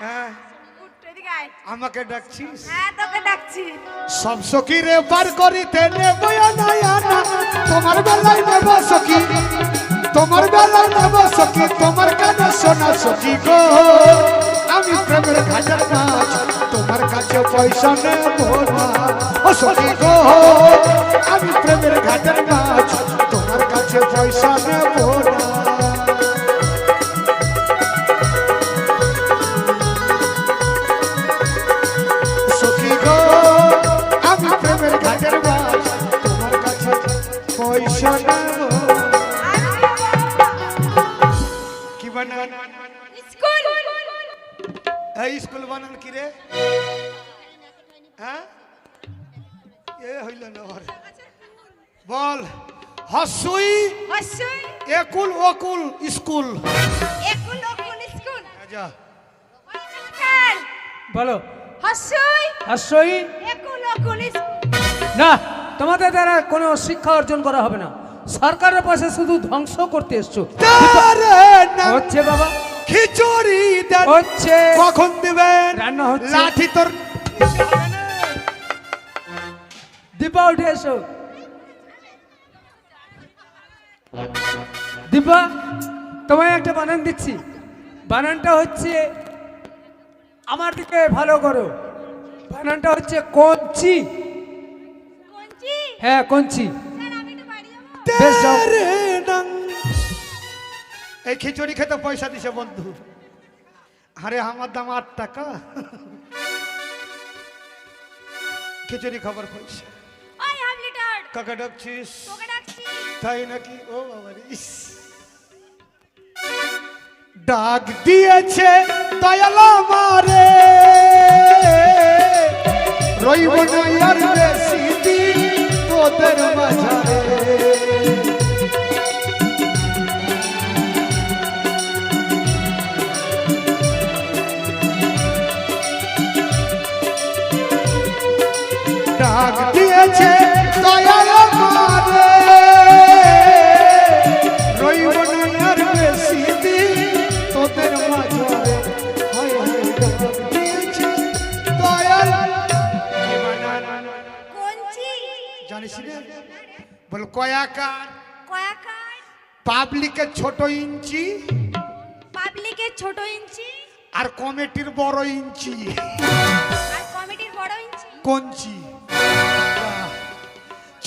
হ্যাঁ। আমাকে ডাকছিস? সব সখীরে বার করিতে তোমার বেলায় নেব সখী, তোমার বেলায় নেব সখী, তোমার কেন সোনা সখী গো। আমি প্রেমের ঘাটের মাছ তোমার কাছে পয়সা নেব না। ও সখী গো, আমি প্রেমের ঘাটের কি বানান স্কুল এই স্কুল বানান কি রে হ্যাঁ এ হইল না বল হসুই হসুই একুল ওকুল স্কুল একুল ওকুল স্কুল যা বলো হসুই হাস্যই একুল ওকুল না তোমাদের দ্বারা কোনো শিক্ষা অর্জন করা হবে না। সরকারের পাশে শুধু ধ্বংস করতে এসছো। হচ্ছে বাবা। খিচুড়ি দেন। হচ্ছে। কখন দিবেন? রান্না হচ্ছে। লাঠি তোর দীপা উঠে এসো। দীপা তোমায় একটা বানান দিচ্ছি। বানানটা হচ্ছে আমার দিকে ভালো করো। বানানটা হচ্ছে কঞ্চি। হ্যাঁ কঞ্চি। স্যার আমি তো বাড়ি যাব। বেশ যাও। এই খিচুড়ি খেতে পয়সা দিছে বন্ধু। আরে আমার দাম আট টাকা। খিচুড়ি খাবার পয়সা। কাকা ডাকছিস? তাই নাকি? ও বাবা ইস। ডাক দিয়েছে দয়ালা মারে রইব না আর বেশি দিন তোদের মাঝারে। ডাক দিয়েছে দয়াল মারে রইব না আর বেশি দিন তোদের মাঝারে হায় হায় ডাক দিয়েছে দয়াল। জানিস বল কয়াকার। কয়াকার? পাবলিকের ছোট ইঞ্চি। পাবলিকের ছোট ইঞ্চি? আর কমিটির বড় ইঞ্চি। আর কমিটির বড় ইঞ্চি? কঞ্চি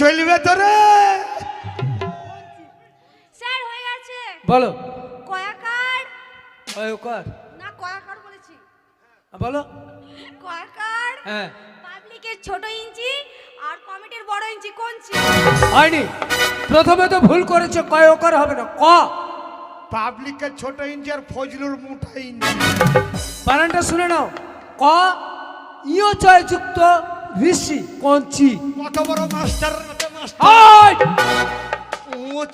চলবে তো রে স্যার হয়ে গেছে। বলো। কয়াকার। ওকার না কয়া কয়াকার বলেছি। বলো। কয়াকার হ্যাঁ। পাবলিকের ছোট ইঞ্চি আর কমিটির বড় ইঞ্চি কোনছি হয়নি। প্রথমে তো ভুল করেছে কয় ওকার হবে না। ক? পাবলিকের ছোট ইঞ্চি আর ফজলুর মুঠা ইঞ্চি। বানানটা শুনে নাও। ক? ইয় চয় যুক্ত ঋষি কঞ্চি কত বড় মাস্টার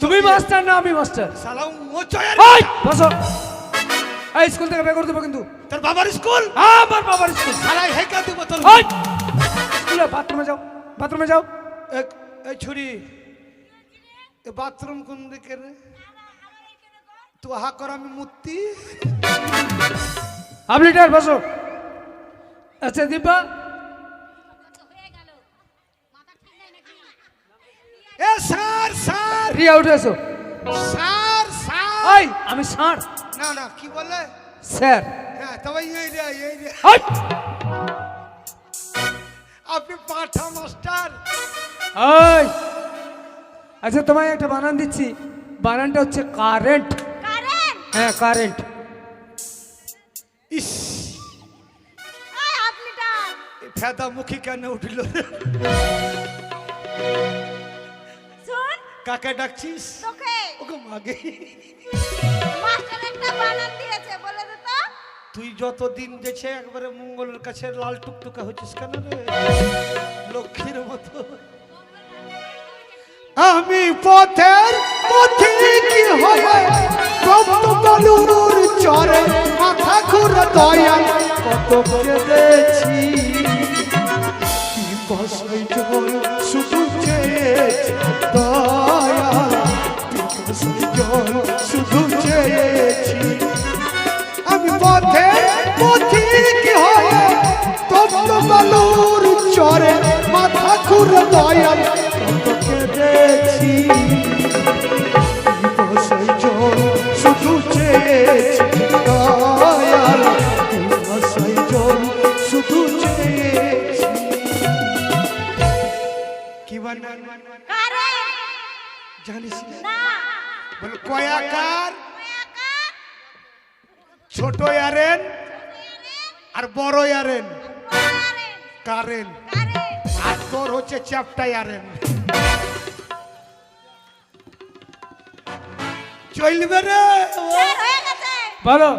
তুমি মাস্টার না আমি মাস্টার। সালা ও চয়ের হাই! বসো। এই স্কুল থেকে বের করে দেবো কিন্তু। তোর বাবার স্কুল? আমার বাবার স্কুল। সালাই হেকা দিব তোর হাই! স্কুলে বাথরুমে যাও বাথরুমে যাও। এই ছুরি। এ বাথরুম কোন দিকে রে? তুই হা কর আমি মূর্তি লিটার বসো। আচ্ছা দীপা এ স্যার স্যার রিয়া উঠে এসো। স্যার স্যার ওই আমি ষাঁড় না না কি বলে? স্যার। হ্যাঁ তবে এই রে এই রে! আপনি পাঠা মাস্টার। আচ্ছা তোমায় একটা বানান দিচ্ছি। বানানটা হচ্ছে কারেন্ট। কারেন্ট? হ্যাঁ কারেন্ট। ইস। ফেদা মুখী কেন উঠিল? কাকে ডাকছিস? তোকে। ওকে মাগে। মাস্টার একটা বানান দিয়েছে বলে দে তো। তুই যতদিন দেখছে একবারে মঙ্গলের কাছে লাল টুকটুকা হচ্ছিস কেন রে? লক্ষ্মীর মতো। আমি পথের পথিক হয়ে কত বালুর চরে মাথা ঘুরে দয়াল। কত জল শুধু চেয়েছে দয়া। পিপাসার জল শুধু চেয়েছি আমি চরে মাথা খুর দয়াল কত জানিস না না বল কয়াকার ছোট ইয়ারেন আর বড় ইয়ারেন কারেন আর তোর হচ্ছে চ্যাপটা ইয়ারেন চলবে রে বলো